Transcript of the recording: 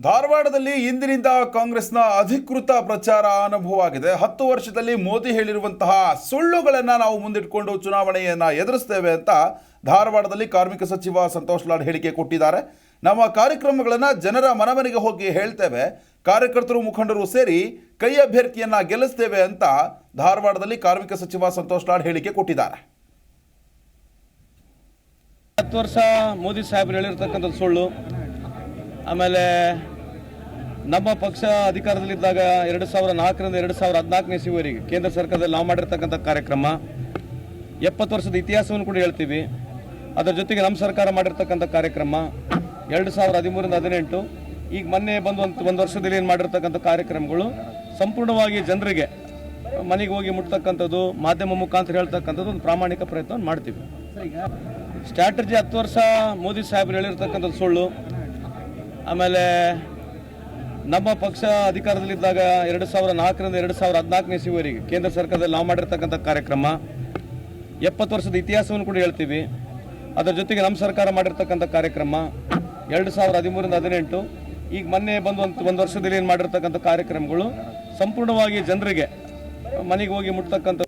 ಧಾರವಾಡದಲ್ಲಿ ಇಂದಿನಿಂದ ಕಾಂಗ್ರೆಸ್ನ ಅಧಿಕೃತ ಪ್ರಚಾರ ಅನುಭವವಾಗಿದೆ. ಹತ್ತು ವರ್ಷದಲ್ಲಿ ಮೋದಿ ಹೇಳಿರುವಂತಹ ಸುಳ್ಳುಗಳನ್ನು ನಾವು ಮುಂದಿಟ್ಕೊಂಡು ಚುನಾವಣೆಯನ್ನು ಎದುರಿಸ್ತೇವೆ ಅಂತ ಧಾರವಾಡದಲ್ಲಿ ಕಾರ್ಮಿಕ ಸಚಿವ ಸಂತೋಷ್ ಲಾಡ್ ಹೇಳಿಕೆ ಕೊಟ್ಟಿದ್ದಾರೆ. ನಮ್ಮ ಕಾರ್ಯಕ್ರಮಗಳನ್ನು ಜನರ ಮನಮನೆಗೆ ಹೋಗಿ ಹೇಳ್ತೇವೆ. ಕಾರ್ಯಕರ್ತರು, ಮುಖಂಡರು ಸೇರಿ ಕೈ ಅಭ್ಯರ್ಥಿಯನ್ನ ಗೆಲ್ಲಿಸ್ತೇವೆ ಅಂತ ಧಾರವಾಡದಲ್ಲಿ ಕಾರ್ಮಿಕ ಸಚಿವ ಸಂತೋಷ್ ಲಾಡ್ ಹೇಳಿಕೆ ಕೊಟ್ಟಿದ್ದಾರೆ. ಹತ್ತು ವರ್ಷ ಮೋದಿ ಸಾಹೇಬರು ಹೇಳಿರ್ತಕ್ಕಂಥ ಸುಳ್ಳು ಆಮೇಲೆ ನಮ್ಮ ಪಕ್ಷ ಅಧಿಕಾರದಲ್ಲಿದ್ದಾಗ ಎರಡು ಸಾವಿರ ನಾಲ್ಕರಿಂದ ಎರಡು ಸಾವಿರ ಹದಿನಾಲ್ಕನೇ ಸಿವರಿಗೆ ಕೇಂದ್ರ ಸರ್ಕಾರದಲ್ಲಿ ನಾವು ಮಾಡಿರ್ತಕ್ಕಂಥ ಕಾರ್ಯಕ್ರಮ. ಎಪ್ಪತ್ತು ವರ್ಷದ ಇತಿಹಾಸವನ್ನು ಕೂಡ ಹೇಳ್ತೀವಿ. ಅದರ ಜೊತೆಗೆ ನಮ್ಮ ಸರ್ಕಾರ ಮಾಡಿರ್ತಕ್ಕಂಥ ಕಾರ್ಯಕ್ರಮ. ಎರಡು ಸಾವಿರದ ಹದಿಮೂರಿಂದ ಹದಿನೆಂಟು. ಈಗ ಮೊನ್ನೆ ಬಂದು ಒಂದು ಒಂದು ವರ್ಷದಲ್ಲಿ ಏನು ಮಾಡಿರ್ತಕ್ಕಂಥ ಕಾರ್ಯಕ್ರಮಗಳು. ಸಂಪೂರ್ಣವಾಗಿ ಜನರಿಗೆ ಮನೆಗೆ ಹೋಗಿ ಮುಟ್ತಕ್ಕಂಥದ್ದು ಮಾಧ್ಯಮ ಮುಖಾಂತರ ಹೇಳ್ತಕ್ಕಂಥದ್ದು ಒಂದು ಪ್ರಾಮಾಣಿಕ ಪ್ರಯತ್ನವನ್ನು ಮಾಡ್ತೀವಿ. ಸ್ಟ್ರಾಟಜಿ ಹತ್ತು ವರ್ಷ ಮೋದಿ ಸಾಹೇಬರು ಹೇಳಿರ್ತಕ್ಕಂಥದ್ದು ಸುಳ್ಳು. ಆಮೇಲೆ ನಮ್ಮ ಪಕ್ಷ ಅಧಿಕಾರದಲ್ಲಿದ್ದಾಗ ಎರಡು ಸಾವಿರ ನಾಲ್ಕರಿಂದ ಎರಡು ಸಾವಿರ ಹದಿನಾಲ್ಕನೇ ಸಿವರಿಗೆ ಕೇಂದ್ರ ಸರ್ಕಾರದಲ್ಲಿ ನಾವು ಮಾಡಿರ್ತಕ್ಕಂಥ ಕಾರ್ಯಕ್ರಮ. ಎಪ್ಪತ್ತು ವರ್ಷದ ಇತಿಹಾಸವನ್ನು ಕೂಡ ಹೇಳ್ತೀವಿ. ಅದರ ಜೊತೆಗೆ ನಮ್ಮ ಸರ್ಕಾರ ಮಾಡಿರ್ತಕ್ಕಂಥ ಕಾರ್ಯಕ್ರಮ. ಎರಡು ಸಾವಿರದ ಹದಿಮೂರಿಂದ ಹದಿನೆಂಟು. ಈಗ ಮೊನ್ನೆ ಬಂದು ಒಂದು ಒಂದು ವರ್ಷದಲ್ಲಿ ಏನು ಮಾಡಿರ್ತಕ್ಕಂಥ ಕಾರ್ಯಕ್ರಮಗಳು. ಸಂಪೂರ್ಣವಾಗಿ ಜನರಿಗೆ ಮನೆಗೆ ಹೋಗಿ ಮುಟ್ತಕ್ಕಂಥ